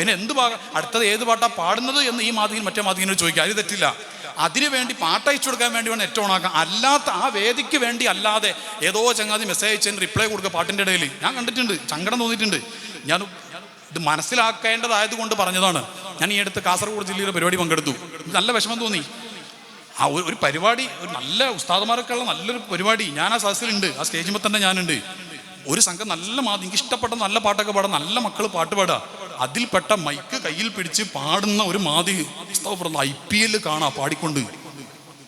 പിന്നെ എന്ത് പാ അടുത്തത് ഏത് പാട്ടാ പാടുന്നത് എന്ന് ഈ മാധ്യമം മറ്റേ മാധ്യമം ചോദിക്കുക. അത് തെറ്റില്ല. അതിനു വേണ്ടി പാട്ടയച്ചു കൊടുക്കാൻ വേണ്ടി വേണം ഏറ്റവും ആക്കാം അല്ലാത്ത ആ വേദിക്ക് വേണ്ടി അല്ലാതെ ഏതോ ചങ്ങാതി മെസ്സേജ് അയച്ചതിന് റിപ്ലൈ കൊടുക്കുക പാട്ടിന്റെ ഇടയിൽ. ഞാൻ കണ്ടിട്ടുണ്ട്. സങ്കടം തോന്നിയിട്ടുണ്ട്. ഞാൻ ഇത് മനസ്സിലാക്കേണ്ടതായത് കൊണ്ട് പറഞ്ഞതാണ്. ഞാൻ ഈ അടുത്ത് കാസർഗോഡ് ജില്ലയിലെ പരിപാടി പങ്കെടുത്തു. നല്ല വിഷമം തോന്നി. ആ ഒരു ഒരു പരിപാടി ഒരു നല്ല ഉസ്താദമാർക്കുള്ള നല്ലൊരു പരിപാടി. ഞാൻ ആ സദസ്സിലുണ്ട്. ആ സ്റ്റേജിൽ തന്നെ ഞാനുണ്ട്. ഒരു സംഘം നല്ല മാ എനിക്ക് ഇഷ്ടപ്പെട്ട നല്ല പാട്ടൊക്കെ പാടാം നല്ല മക്കൾ പാട്ട് പാടുക. അതിൽപ്പെട്ട മൈക്ക് കയ്യിൽ പിടിച്ച് പാടുന്ന ഒരു മാതി ഐ പി എൽ കാണാ പാടിക്കൊണ്ട്.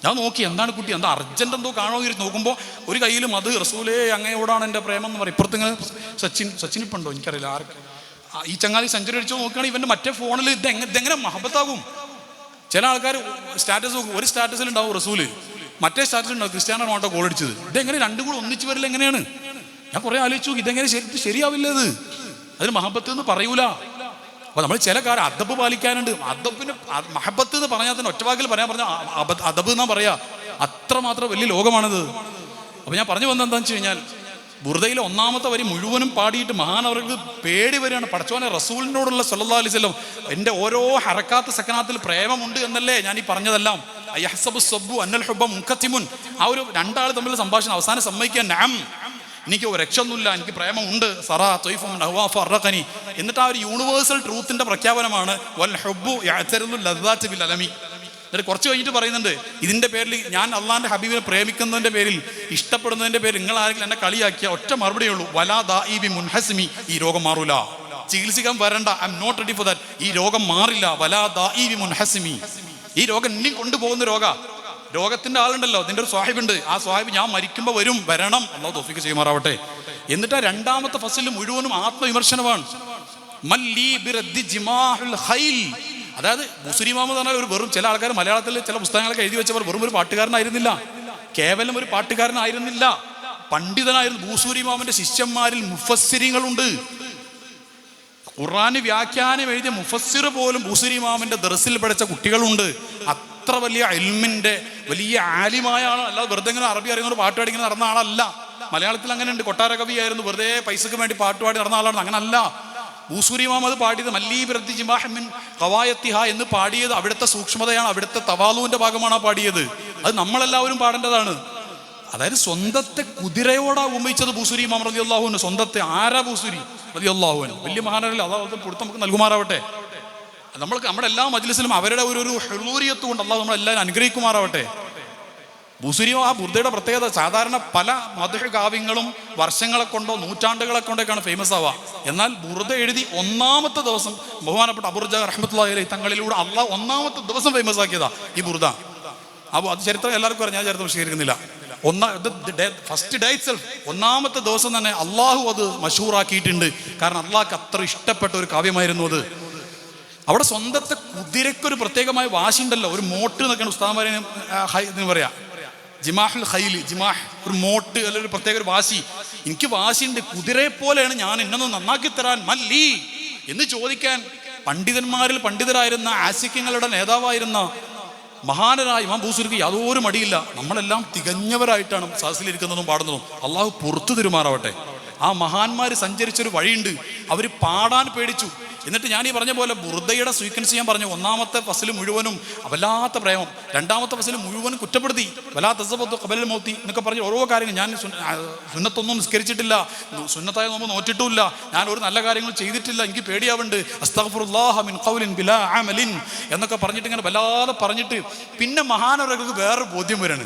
ഞാൻ നോക്കി എന്താണ് കുട്ടി? എന്താ അർജന്റ് എന്തോ കാണോ ഇരുന്ന് നോക്കുമ്പോൾ ഒരു കയ്യിലും അത് റസൂലേ അങ്ങയോടാണ് എന്റെ പ്രേമം എന്ന് പറയും. ഇപ്പുറത്ത് സച്ചിൻ സച്ചിൻ ഇപ്പം ഉണ്ടോ എനിക്കറിയില്ല ആർക്ക് ഈ ചങ്ങാതി സെഞ്ചുറി അടിച്ചു നോക്കുകയാണെങ്കിൽ ഇവന്റെ മറ്റേ ഫോണിൽ ഇത് എങ്ങനെ ഇതെങ്ങനെ മഹബത്താകും? ചില ആൾക്കാർ സ്റ്റാറ്റസ് നോക്കും. ഒരു സ്റ്റാറ്റസിൽ ഉണ്ടാവും റസൂൽ. മറ്റേ സ്റ്റാറ്റസിൽ ഉണ്ടാവും ക്രിസ്ത്യാനോ റൊണാൾഡോ ഗോൾ അടിച്ചത്. ഇതെങ്ങനെ രണ്ടും കൂടെ ഒന്നിച്ച് വരില്ല എങ്ങനെയാണ്? ഞാൻ കുറെ ആലോചിച്ചു ഇതെങ്ങനെ ശരി ശരിയാവില്ല ഇത്? അതിന് മഹബത്ത് എന്ന് പറയൂല. അപ്പൊ നമ്മൾ ചില കാര്യം അദബ് പാലിക്കാനുണ്ട്. അദബിന് മഹബത്ത് എന്ന് പറഞ്ഞാൽ തന്നെ ഒറ്റവാക്കിൽ പറയാൻ പറഞ്ഞ അദബ് എന്നാ പറയാ. അത്രമാത്രം വലിയ ലോകമാണിത്. അപ്പൊ ഞാൻ പറഞ്ഞു വന്നത് വെച്ച് കഴിഞ്ഞാൽ ബുറുദയിലെ ഒന്നാമത്തെ വരി മുഴുവനും പാടിയിട്ട് മഹാൻ അവർക്ക് പേടി വരികയാണ്. പഠിച്ചോനെ റസൂലിനോടുള്ള സല്ലാ അലൈഹി വസല്ലം എന്റെ ഓരോ ഹറക്കാത്ത സക്കനാത്തിൽ പ്രേമമുണ്ട് എന്നല്ലേ ഞാൻ ഈ പറഞ്ഞതെല്ലാം. അയ്യഹ്സബു സബ്ബു അന്നൽ ഹുബ്ബ മുഖത്തിമുൻ ആ ഒരു രണ്ടാൾ തമ്മിലുള്ള സംഭാഷണം അവസാനം സമ്മതിക്കാൻ നാം എനിക്ക് രക്ഷൊന്നുമില്ല എനിക്ക് പ്രേമമുണ്ട്. സറാ തൊയ്ഫും നഹ്വാഫ് അറഖനി. എന്നിട്ട് ആ ഒരു യൂണിവേഴ്സൽ ട്രൂത്തിന്റെ പ്രഖ്യാപനമാണ് വൽ ഹബ്ബു ലദ്ദാത്ത് ബിൽ അലമി. എന്നിട്ട് കുറച്ച് കഴിഞ്ഞിട്ട് പറയുന്നുണ്ട് ഇതിന്റെ പേരിൽ ഞാൻ അള്ളാന്റെ ഹബീബിനെ പ്രേമിക്കുന്നതിന്റെ പേരിൽ ഇഷ്ടപ്പെടുന്നതിന്റെ പേരിൽ നിങ്ങൾ ആരെങ്കിലും എന്നെ കളിയാക്കിയ ഒറ്റ മറുപടിയേ ഉള്ളൂ. വലാ ദാഇബി മുൻഹസ്മി ഈ രോഗം മാറൂല. ചികിത്സിക്കാൻ വരണ്ട I am not ready for that. ഈ രോഗം മാറില്ല. വലാ ദാഇബി മുൻഹസ്മി. ഈ രോഗം ഇനി കൊണ്ടുപോകുന്ന രോഗ. രോഗത്തിന്റെ ആളുണ്ടല്ലോ നിന്റെ ഒരു സ്വാഹിബുണ്ട്. ആ സ്വാഹിബ് ഞാൻ മരിക്കുമ്പോൾ വരും വരണം. അള്ളാഹു തോഫിക്ക് ചെയ്യുമാറാവട്ടെ. എന്നിട്ട് ആ രണ്ടാമത്തെ ഫസലിൽ മുഴുവനും ആത്മവിമർശനമാണ്. അതായത് മുസ്ലിം എന്ന് പറഞ്ഞാൽ ഒരു വെറും ചില ആൾക്കാർ മലയാളത്തിൽ ചില പുസ്തകങ്ങളൊക്കെ എഴുതി വെച്ചവർ വെറും ഒരു പാട്ടുകാരനായിരുന്നില്ല. കേവലം ഒരു പാട്ടുകാരനായിരുന്നില്ല. പണ്ഡിതനായിരുന്നു ഭൂസൂരിമാമന്റെ ശിഷ്യന്മാരിൽ മുഫസ്സിരികളുണ്ട്. ഖുറാന് വ്യാഖ്യാനം എഴുതിയ മുഫസ്സിർ പോലും ഭൂസൂരിമാമന്റെ ദർസിൽ പഠിച്ച കുട്ടികളുണ്ട്. അത്ര വലിയ അൽമിന്റെ വലിയ ആലിമായ ആളോ അല്ലാതെ വെറുതെ ഇങ്ങനെ അറബി അറിയുന്ന പാട്ട് പാടി ഇങ്ങനെ നടന്ന ആളല്ല. മലയാളത്തിൽ അങ്ങനെ ഉണ്ട് കൊട്ടാര കവിയായിരുന്നു വെറുതെ പൈസക്ക് വേണ്ടി പാട്ട് പാടി നടന്ന ആളാണ്. അങ്ങനല്ല. ഭൂസൂരിമാം അത് പാടിയത് മല്ലീബിറത്തി ജിമാഹമിൻ കവായത്തിഹ എന്ന് പാടിയത് അവിടുത്തെ സൂക്ഷ്മതയാണ്. അവിടുത്തെ തവാലുവിന്റെ ഭാഗമാണ് പാടിയത്. അത് നമ്മളെല്ലാവരും പാടേണ്ടതാണ്. അതായത് സ്വന്തത്തെ കുതിരയോടാ ഉപയോഗിച്ചത് ഭൂസുരി ഇമാം റതി അള്ളാഹുവിന് സ്വന്തത്തെ ആരാ ഭൂസുരി റതി അള്ളാഹുവിന് വലിയ മഹാനല്ല? അതാ പുറത്ത് നമുക്ക് നൽകുമാറാവട്ടെ. നമ്മൾക്ക് നമ്മുടെ എല്ലാ മജ്ലിസിലും അവരുടെ ഒരു ഒരു ഹെളൂരിയത്ത് കൊണ്ട് അള്ളാഹു നമ്മളെല്ലാവരും അനുഗ്രഹിക്കുമാറാവട്ടെ. ബുസുരിയോ ആ ബുദ്ധയുടെ പ്രത്യേകത സാധാരണ പല മധുര കാവ്യങ്ങളും വർഷങ്ങളെ കൊണ്ടോ നൂറ്റാണ്ടുകളെ കൊണ്ടൊക്കെയാണ് ഫേമസ് ആവുക. എന്നാൽ ബുർദ എഴുതി ഒന്നാമത്തെ ദിവസം ബഹുമാനപ്പെട്ട അബുർജ റഹ്മത്തുള്ള അലൈഹി തങ്ങളിലൂടെ അള്ളാഹ് ഒന്നാമത്തെ ദിവസം ഫേമസ് ആക്കിയതാ ഈ ബുർദ. അപ്പോൾ അത് ചരിത്രം എല്ലാവർക്കും അറിയാം ഞാൻ ചരിത്രം വിശീകരിക്കുന്നില്ല ഒന്നാ ഫസ്റ്റ് ഡേ സെൽഫ് ഒന്നാമത്തെ ദിവസം തന്നെ അള്ളാഹു അത് മഷൂറാക്കിയിട്ടുണ്ട് കാരണം അള്ളാഹ്ക്ക് അത്ര ഇഷ്ടപ്പെട്ട ഒരു കാവ്യമായിരുന്നു അത്. അവിടെ സ്വന്തത്തെ കുതിരക്കൊരു പ്രത്യേകമായ വാശിയുണ്ടല്ലോ. ഒരു മോട്ട് എന്നൊക്കെയാണ് ഉസ്താദന്മാരെ എന്ന് പറയാ. ജിമാഹുൽ ഹൈലി ജിമാഹ്. ഒരു മോട്ട് അല്ലെങ്കിൽ ഒരു പ്രത്യേക ഒരു വാശി. എനിക്ക് വാശിയുണ്ട്. കുതിരയെ പോലെയാണ് ഞാൻ എന്നൊന്ന് നന്നാക്കി തരാൻ മല്ലി എന്ന് ചോദിക്കാൻ പണ്ഡിതന്മാരിൽ പണ്ഡിതരായിരുന്ന ആസിക്യങ്ങളുടെ നേതാവായിരുന്ന മഹാനരായ ഇമാം ബൂസുർക്ക് യാതൊരു മടിയില്ല. നമ്മളെല്ലാം തികഞ്ഞവരായിട്ടാണ് സദസ്സിലിരിക്കുന്നതും പാടുന്നതും. അള്ളാഹു പുറത്തു തിരുമാറാവട്ടെ. ആ മഹാന്മാർ സഞ്ചരിച്ചൊരു വഴിയുണ്ട്. അവർ പാടാൻ പേടിച്ചു. എന്നിട്ട് ഞാൻ ഈ പറഞ്ഞ പോലെ ബുർദയുടെ സ്വീക്വൻസ് ഞാൻ പറഞ്ഞു ഒന്നാമത്തെ ഫസിൽ മുഴുവനും വല്ലാത്ത പ്രേമം രണ്ടാമത്തെ ഫസിൽ മുഴുവനും കുറ്റപ്പെടുത്തി വല്ലാത്ത കബലൽ മൗത്തി എന്നൊക്കെ പറഞ്ഞ് ഓരോ കാര്യങ്ങൾ ഞാൻ സുന്നത്തൊന്നും നിസ്കരിച്ചിട്ടില്ല സുന്നത്തായ നോമ്പ് നോറ്റിട്ടുമില്ല ഞാൻ ഒരു നല്ല കാര്യങ്ങൾ ചെയ്തിട്ടില്ല എനിക്ക് പേടിയാവുണ്ട് അസ്തഗ്ഫിറുല്ലാഹ മിൻ ഖൗലിൻ ബിലാ അമലിൻ എന്നൊക്കെ പറഞ്ഞിട്ട് ഇങ്ങനെ വല്ലാതെ പറഞ്ഞിട്ട് പിന്നെ മഹാനവർക്ക് വേറെ ബോധ്യം വരാണ്.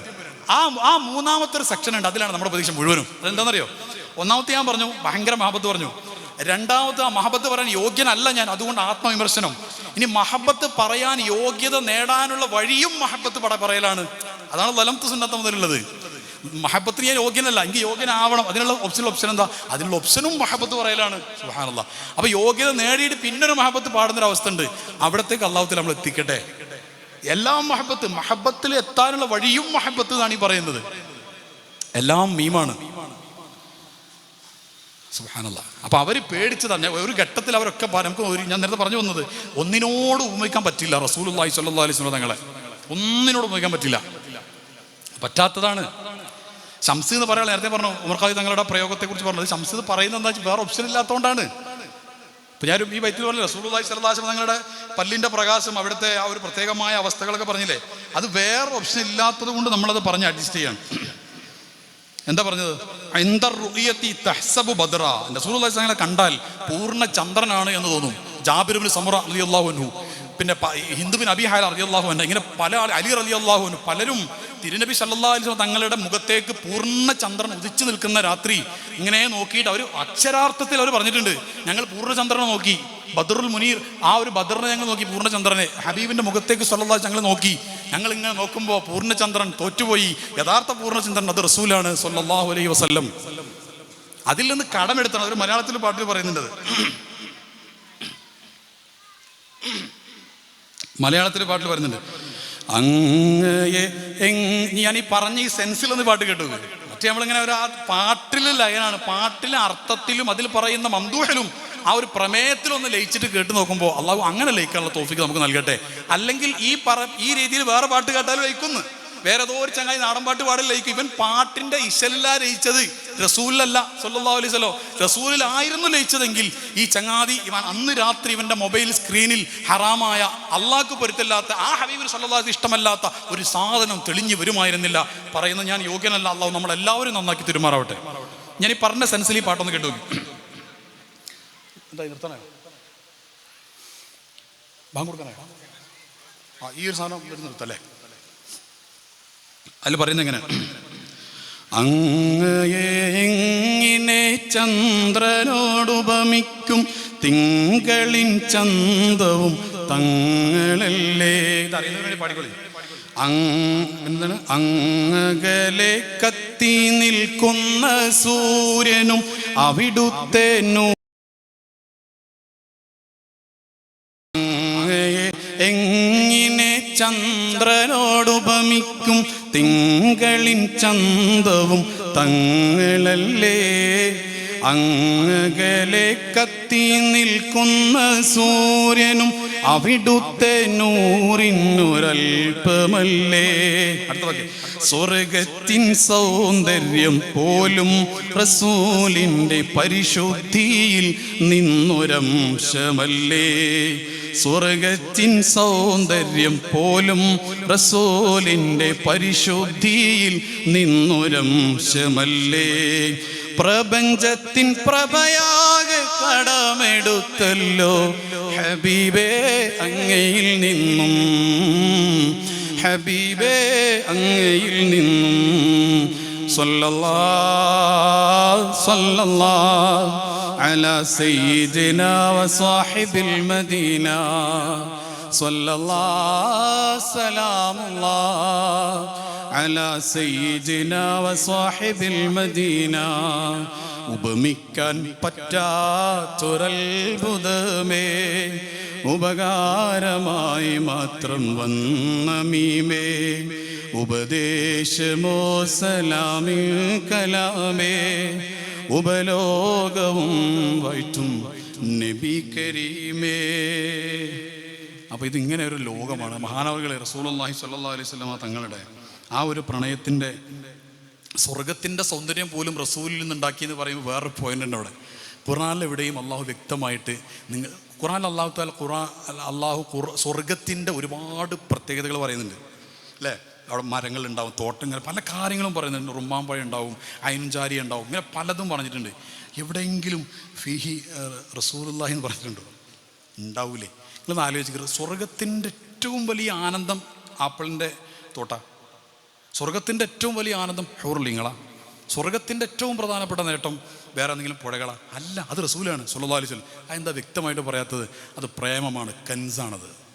ആ ആ മൂന്നാമത്തെ ഒരു സെക്ഷൻ ഉണ്ട് അതിലാണ് നമ്മുടെ പ്രതീക്ഷ മുഴുവനും. അതെന്താണെന്നറിയോ? ഒന്നാമത്തെ ഞാൻ പറഞ്ഞു ഭയങ്കര മഹബത്ത് പറഞ്ഞു രണ്ടാമത്തെ ആ മഹബത്ത് പറയാൻ യോഗ്യനല്ല ഞാൻ അതുകൊണ്ട് ആത്മവിമർശനം. ഇനി മഹബത്ത് പറയാൻ യോഗ്യത നേടാനുള്ള വഴിയും മഹബത്ത് പട പറയലാണ്. അതാണ് ലലംത്ത് സുന്നത്ത മുതലുള്ളത്. മഹബത്തിന് ഞാൻ യോഗ്യനല്ല എനിക്ക് യോഗ്യനാവണം. അതിനുള്ള ഓപ്ഷൻ ഓപ്ഷൻ എന്താ? അതിനുള്ള ഓപ്ഷനും മഹബത്ത് പറയലാണ്. സുഹാനല്ല അപ്പൊ യോഗ്യത നേടിയിട്ട് പിന്നൊരു മഹബത്ത് പാടുന്നൊരു അവസ്ഥ ഉണ്ട് അവിടത്തേക്ക് അള്ളാഹുത്തിൽ നമ്മൾ എത്തിക്കട്ടെ. എല്ലാം മഹബത്ത് മഹബത്തിൽ എത്താനുള്ള വഴിയും മഹബത്ത് എന്നാണ് ഈ പറയുന്നത്. എല്ലാം മീമാണ്. സുഹാനല്ല അപ്പൊ അവർ പേടിച്ച് തന്നെ ഒരു ഘട്ടത്തിൽ അവരൊക്കെ നമുക്ക് ഒരു ഞാൻ നേരത്തെ പറഞ്ഞു വന്നത് ഒന്നിനോട് ഉപമിക്കാൻ പറ്റില്ല അള്ളാഹി സ്വല്ലാ അലൈഹി സ്വലം തങ്ങളെ. ഒന്നിനോട് ഉപമിക്കാൻ പറ്റില്ല. പറ്റാത്തതാണ്. ശംസ് എന്ന് പറയാൻ നേരത്തെ പറഞ്ഞു ഉമർ ഖാദി തങ്ങളുടെ പ്രയോഗത്തെ കുറിച്ച് പറഞ്ഞത് എന്ന് പറയുന്നത് എന്താ വേറെ ഓപ്ഷൻ ഇല്ലാത്തതുകൊണ്ടാണ് ഇപ്പം ഞാൻ ഈ വൈദ്യുതി പറഞ്ഞില്ല സ്വല്ലല്ലാഹു അലൈഹി തങ്ങളുടെ പല്ലിന്റെ പ്രകാശം അവിടുത്തെ ആ ഒരു പ്രത്യേകമായ അവസ്ഥകളൊക്കെ പറഞ്ഞില്ലേ അത് വേറെ ഓപ്ഷൻ ഇല്ലാത്തത് കൊണ്ട് നമ്മളത് പറഞ്ഞ് അഡ്ജസ്റ്റ് ചെയ്യണം. എന്താ പറഞ്ഞത്? ഐന്ദർ റുഇയത്തി തഹ്സബു ബദ്റ. റസൂലുള്ളാഹി സ്വല്ലല്ലാഹു അലൈഹി വസല്ലം കണ്ടാൽ പൂർണ ചന്ദ്രനാണ് എന്ന് തോന്നും. ജാബിർ സമുറ റളിയല്ലാഹു അൻഹു. പിന്നെ ഹിന്ദുബിൻ അബി ഹാല റളിയല്ലാഹു അൻഹു. ഇങ്ങനെ പല ആൾ അലി റളിയല്ലാഹു അൻഹു. പലരും തിരുനബി സല്ലല്ലാഹു അലൈഹി തങ്ങളുടെ മുഖത്തേക്ക് പൂർണ ചന്ദ്രൻ ഉദിച്ചു നിൽക്കുന്ന രാത്രി ഇങ്ങനെ നോക്കിയിട്ട് അവർ അക്ഷരാർത്ഥത്തിൽ അവർ പറഞ്ഞിട്ടുണ്ട്. ഞങ്ങൾ പൂർണചന്ദ്രനെ നോക്കി. ബദറുൽ മുനീർ ആ ഒരു ബദറിനെ ഞങ്ങൾ നോക്കി. പൂർണചന്ദ്രനെ ഹബീബിന്റെ മുഖത്തേക്ക് സല്ലല്ലാഹു ഞങ്ങൾ നോക്കി. ഞങ്ങൾ ഇങ്ങനെ നോക്കുമ്പോൾ പൂർണചന്ദ്രൻ തോറ്റുപോയി. യഥാർത്ഥ പൂർണചന്ദ്രൻ അത് റസൂലാണ് സൊല്ലാഹു അലൈഹി വസല്ലം. അതിൽ നിന്ന് കടമെടുത്താണ്. ഒരു മലയാളത്തിൽ പാട്ടിൽ പറയുന്നുണ്ട് മലയാളത്തിൽ പാട്ടിൽ പറയുന്നുണ്ട്. അങ്ങയെ ഞാൻ ഈ പറഞ്ഞ ഈ സെൻസിൽ ഒന്ന് പാട്ട് കേട്ടു മറ്റേ നമ്മളിങ്ങനെ ഒരു പാട്ടിലെ ലയനാണ് പാട്ടിലെ അർത്ഥത്തിലും അതിൽ പറയുന്ന മന്ദൂഹലും ആ ഒരു പ്രമേയത്തിലൊന്ന് ലയിച്ചിട്ട് കേട്ട് നോക്കുമ്പോൾ അള്ളാഹു അങ്ങനെ ലയിക്കാനുള്ള തോഫിക്ക് നമുക്ക് നൽകട്ടെ. അല്ലെങ്കിൽ ഈ പറ ഈ രീതിയിൽ വേറെ പാട്ട് കേട്ടാലും ലയിക്കുന്നു. വേറെ ഏതോ ഒരു ചങ്ങായി നാടൻ പാട്ട് പാടില്ല ലയിക്കും. ഇവൻ പാട്ടിന്റെ ഇശലില ലയിച്ചത് റസൂലിലല്ല സല്ലാ അലൈഹി വസല്ലം. റസൂലിലായിരുന്നു ലയിച്ചതെങ്കിൽ ഈ ചങ്ങാതി ഇവൻ അന്ന് രാത്രി ഇവന്റെ മൊബൈൽ സ്ക്രീനിൽ ഹറാമായ അള്ളാഹ്ക്ക് പൊരുത്തല്ലാത്ത ആ ഹബീബിന് സല്ലാസ് ഇഷ്ടമല്ലാത്ത ഒരു സാധനം തെളിഞ്ഞു വരുമായിരുന്നില്ല. പറയുന്ന ഞാൻ യോഗ്യനല്ല. അള്ളാഹു നമ്മളെല്ലാവരും നന്നാക്കി തിരുമാറാവട്ടെ. ഞാൻ ഈ പറഞ്ഞ സെൻസിൽ ഈ പാട്ടൊന്ന് കേട്ടു നോക്കി എന്താ നിർത്തണേ? ബാങ്ക് കൊടുക്കണേ? ആ ഈ ഒരു സാധനം വരുന്ന നിർത്തല്ലേ? അതിൽ പറയുന്നത് എങ്ങനെ? അങ്ങയെങ്ങിനെ ചന്ദ്രനോടുപമിക്കും തിങ്കളിൻ ചന്തവും തങ്ങളല്ലേ? അങ്ങനെ അങ്ങകലെ കത്തി നിൽക്കുന്ന സൂര്യനും അവിടുത്തെ ചന്ദ്രനോടുപമിക്കും തിങ്കളിൻ ചന്തവും തങ്ങളല്ലേ. അങ്ങകലെ കത്തി നിൽക്കുന്ന സൂര്യനും അവിടുത്തെ നൂറിനൊരൽപ്പമല്ലേ. സ്വർഗത്തിൻ സൗന്ദര്യം പോലും റസൂലിന്റെ പരിശുദ്ധിയിൽ നിന്നൊരംശമല്ലേ. സ്വർഗത്തിൻ സൗന്ദര്യം പോലും റസൂലിന്റെ പരിശുദ്ധിയിൽ നിന്നൊരംശമല്ലേ പ്രപഞ്ചത്തിൻ പ്രഭയാകെ കടമെടുത്തല്ലോ. ഹബീബേ അങ്ങയിൽ നിന്നും. ഹബീബേ അങ്ങയിൽ നിന്നും. സല്ലല്ലാ സല്ലല്ലാ على سيدنا وصاحب المدينة صلى الله سلام الله على سيدنا وصاحب المدينة ഉപമിക്കാൻ പറ്റാത്തൊരത്ഭുതമേ ഉപകാരമായി മാത്രം വന്ന മീമേ ഉപദേശമോ സലാമി കലാമേ ഉപലോകവും വൈറ്റും നബി കരീമേ. അപ്പോൾ ഇതിങ്ങനെ ഒരു ലോകമാണ്. മഹാനവകളെ റസൂലുള്ളാഹി സല്ലാ അലൈഹി വസല്ലമ തങ്ങളുടെ ആ ഒരു പ്രണയത്തിന്റെ സ്വർഗത്തിന്റെ സൗന്ദര്യം പോലും റസൂലിൽ നിന്നുണ്ടാക്കി എന്ന് പറയുമ്പോൾ വേറൊരു പോയിന്റ് ഉണ്ട് അവിടെ. ഖുറാനിൽ എവിടെയും അള്ളാഹു വ്യക്തമായിട്ട് നിങ്ങൾ ഖുറാൻ അള്ളാഹു താൽ ഖുറാൻ അള്ളാഹു ഖുർ സ്വർഗത്തിന്റെ ഒരുപാട് പ്രത്യേകതകൾ പറയുന്നുണ്ട്. അല്ലേ? അവിടെ മരങ്ങൾ ഉണ്ടാവും തോട്ടങ്ങൾ പല കാര്യങ്ങളും പറയുന്നുണ്ട്. റുമ്മാമ്പഴം ഉണ്ടാവും അയൻചാരി ഉണ്ടാവും ഇങ്ങനെ പലതും പറഞ്ഞിട്ടുണ്ട്. എവിടെയെങ്കിലും ഫിഹി റസൂലുള്ളാഹി എന്ന് പറഞ്ഞിട്ടുണ്ടോ? ഉണ്ടാവൂലേ. നിങ്ങളൊന്ന് ആലോചിക്കരുത് സ്വർഗത്തിന്റെ ഏറ്റവും വലിയ ആനന്ദം ആപ്പിളിന്റെ തോട്ട. സ്വർഗത്തിന്റെ ഏറ്റവും വലിയ ആനന്ദം ഹൂർലിങ്ങളാ. സ്വർഗത്തിന്റെ ഏറ്റവും പ്രധാനപ്പെട്ട നേട്ടം വേറെ എന്തെങ്കിലും പുഴകളാ? അല്ല അത് റസൂലാണ് സുല്ലാ അലിസ്വൽ അതെന്താ വ്യക്തമായിട്ട് പറയാത്തത്? അത് പ്രേമമാണ് കൻസാണത്.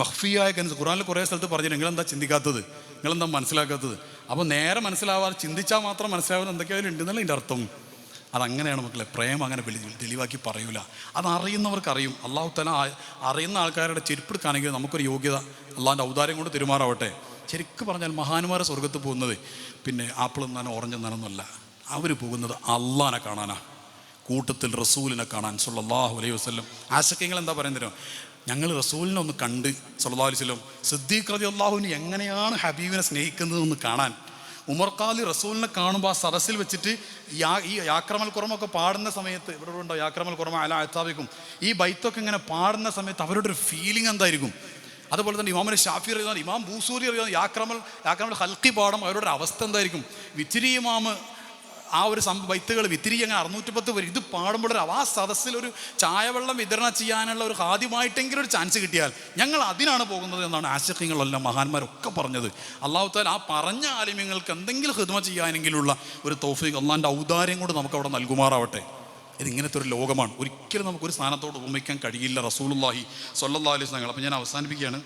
മഹ്ഫിയായ കനസ് ഖുറാനിൽ കുറേ സ്ഥലത്ത് പറഞ്ഞു നിങ്ങളെന്താ ചിന്തിക്കാത്തത്? നിങ്ങളെന്താ മനസ്സിലാക്കാത്തത്? അപ്പോൾ നേരെ മനസ്സിലാവാതെ ചിന്തിച്ചാൽ മാത്രം മനസ്സിലാവുന്ന എന്തൊക്കെ ഉണ്ടെന്നല്ല എന്റെ അർത്ഥം. അതങ്ങനെയാണ് മക്കളെ പ്രേമം അങ്ങനെ തെളിവാക്കി പറയൂല. അത് അറിയും. അള്ളാഹു തല അറിയുന്ന ആൾക്കാരുടെ ചെരുപ്പെടുക്കാണെങ്കിൽ നമുക്കൊരു യോഗ്യത അള്ളാഹിന്റെ ഔദാര്യം കൊണ്ട് പെരുമാറാവട്ടെ. ശരിക്കും പറഞ്ഞാൽ മഹാന്മാരെ സ്വർഗത്ത് പോകുന്നത് പിന്നെ ആപ്പിൾ എന്നാനോ ഓറഞ്ച് എന്നാനൊന്നുമല്ല അവർ പോകുന്നത് അള്ളാനെ കാണാനാണ് കൂട്ടത്തിൽ റസൂലിനെ കാണാൻ സുല്ലാഹു അലൈഹി വസ്ലം ആശക്കങ്ങൾ എന്താ പറയുന്നത് ഞങ്ങൾ റസൂലിനെ ഒന്ന് കണ്ട് വസല്ലം സിദ്ദീഖ് റതി അള്ളാഹുവിന് എങ്ങനെയാണ് ഹബീബിനെ സ്നേഹിക്കുന്നതെന്ന് കാണാൻ. ഉമർ ഖാലി റസൂലിനെ കാണുമ്പോൾ ആ സദസ്സിൽ വെച്ചിട്ട് യാ ഈ യാക്രമൽ കുറമൊക്കെ പാടുന്ന സമയത്ത് ഇവിടെ ഉണ്ടോ യാക്രമൽ കുറമ അല അത്താബിക്കും. ഈ ബൈത്തൊക്കെ ഇങ്ങനെ പാടുന്ന സമയത്ത് അവരുടെ ഒരു ഫീലിംഗ് എന്തായിരിക്കും? അതുപോലെ തന്നെ ഇമാമിനെ ഷാഫി അറിയാൻ ഇമാം ബൂസൂരി അറിയാൻ യാക്രമൽ യാക്രമൽ ഹൽക്കി പാടും അവരുടെ അവസ്ഥ എന്തായിരിക്കും? വിത്തിരി ഇമാമ് ആ ഒരു സം വൈത്തുകൾ വിത്തിരി അങ്ങനെ അറുന്നൂറ്റി പത്ത് പേര് ഇത് പാടുമ്പോൾ ആ സദസ്സിൽ ഒരു ചായവെള്ളം വിതരണം ചെയ്യാനുള്ള ഒരു ആദ്യമായിട്ടെങ്കിലും ഒരു ചാൻസ് കിട്ടിയാൽ ഞങ്ങൾ അതിനാണ് പോകുന്നത് എന്നാണ് ആശക്യങ്ങളെല്ലാം മഹാന്മാരൊക്കെ പറഞ്ഞത്. അള്ളാഹു താല ആ പറഞ്ഞ ആലിമ്യങ്ങൾക്ക് എന്തെങ്കിലും ഹിദ്മ ചെയ്യാനെങ്കിലുള്ള ഒരു തോഫീഖ് അള്ളാന്റെ ഔദാര്യം കൊണ്ട് നമുക്ക് അവിടെ നൽകുമാറാവട്ടെ. ഇത് ഇങ്ങനത്തെ ഒരു ലോകമാണ്. ഒരിക്കലും നമുക്കൊരു സ്ഥാനത്തോട് ഉപമിക്കാൻ കഴിയില്ല റസൂലുള്ളാഹി സൊല്ലാ അലൈഹി സ്വലങ്ങൾ അപ്പം ഞാൻ അവസാനിപ്പിക്കുകയാണ്.